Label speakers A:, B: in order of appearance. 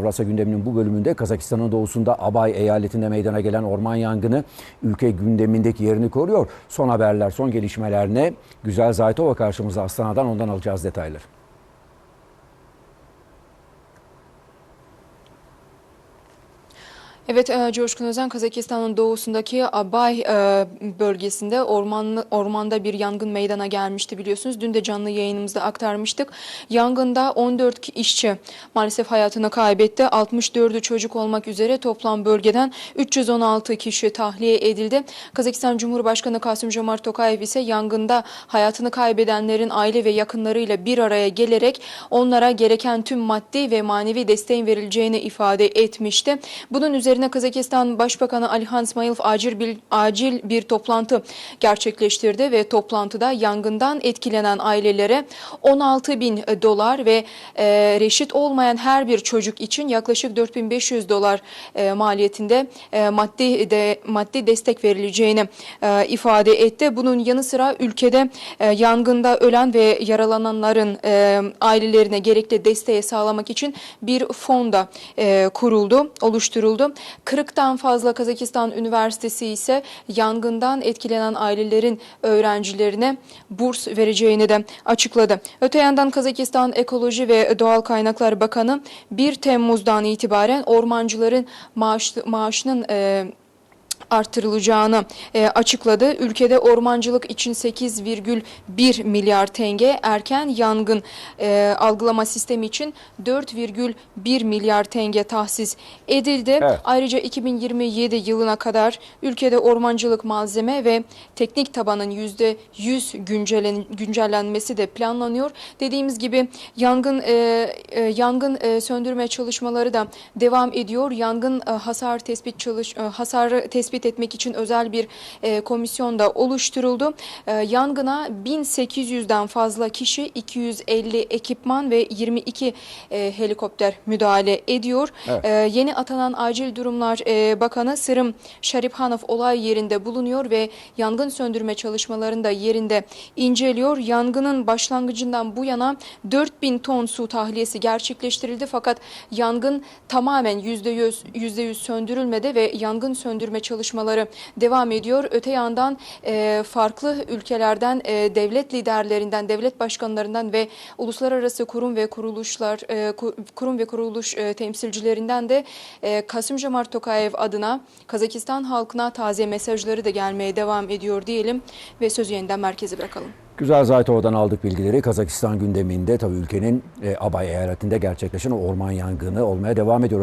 A: Avrasya gündeminin bu bölümünde Kazakistan'ın doğusunda Abay eyaletinde meydana gelen orman yangını ülke gündemindeki yerini koruyor. Son haberler, son gelişmeler ne? Güzel Zaytova karşımızda Astana'dan ondan alacağız detayları.
B: Evet, e, Coşkun Özen Kazakistan'ın doğusundaki Abay e, bölgesinde orman, ormanda bir yangın meydana gelmişti biliyorsunuz. Dün de canlı yayınımızda aktarmıştık. Yangında 14 işçi maalesef hayatını kaybetti. 64'ü çocuk olmak üzere toplam bölgeden 316 kişi tahliye edildi. Kazakistan Cumhurbaşkanı Kasım Jomart Tokayev ise yangında hayatını kaybedenlerin aile ve yakınlarıyla bir araya gelerek onlara gereken tüm maddi ve manevi desteğin verileceğini ifade etmişti. Bunun üzerine Kazakistan Başbakanı Alihan İsmailov acil bir, acil bir toplantı gerçekleştirdi ve toplantıda yangından etkilenen ailelere 16 bin dolar ve e, reşit olmayan her bir çocuk için yaklaşık 4500 dolar e, maliyetinde e, maddi de maddi destek verileceğini e, ifade etti. Bunun yanı sıra ülkede e, yangında ölen ve yaralananların e, ailelerine gerekli desteği sağlamak için bir fon da e, kuruldu, oluşturuldu. 40'tan fazla Kazakistan Üniversitesi ise yangından etkilenen ailelerin öğrencilerine burs vereceğini de açıkladı. Öte yandan Kazakistan Ekoloji ve Doğal Kaynaklar Bakanı 1 Temmuz'dan itibaren ormancıların maaş, maaşının e, artırılacağını e, açıkladı. Ülkede ormancılık için 8,1 milyar tenge, erken yangın e, algılama sistemi için 4,1 milyar tenge tahsis edildi.
A: Evet.
B: Ayrıca 2027 yılına kadar ülkede ormancılık malzeme ve teknik tabanın %100 güncellen, güncellenmesi de planlanıyor. Dediğimiz gibi yangın e, e, yangın e, söndürme çalışmaları da devam ediyor. Yangın e, hasar tespit çalış e, hasarı tespit etmek için özel bir e, komisyon da oluşturuldu. E, yangına 1800'den fazla kişi, 250 ekipman ve 22 e, helikopter müdahale ediyor.
A: Evet.
B: E, yeni atanan Acil Durumlar e, Bakanı Sırım Şariphanov olay yerinde bulunuyor ve yangın söndürme çalışmalarını da yerinde inceliyor. Yangının başlangıcından bu yana 4000 ton su tahliyesi gerçekleştirildi fakat yangın tamamen %100, %100 söndürülmedi ve yangın söndürme çalışmaları devam ediyor. Öte yandan e, farklı ülkelerden e, devlet liderlerinden, devlet başkanlarından ve uluslararası kurum ve kuruluşlar, e, ku- kurum ve kuruluş e, temsilcilerinden de e, Kasım Jomart Tokayev adına Kazakistan halkına taze mesajları da gelmeye devam ediyor diyelim ve sözü yeniden merkeze bırakalım.
A: Güzel Zaytova'dan aldık bilgileri. Kazakistan gündeminde tabii ülkenin e, Abay eyaletinde gerçekleşen orman yangını olmaya devam ediyor.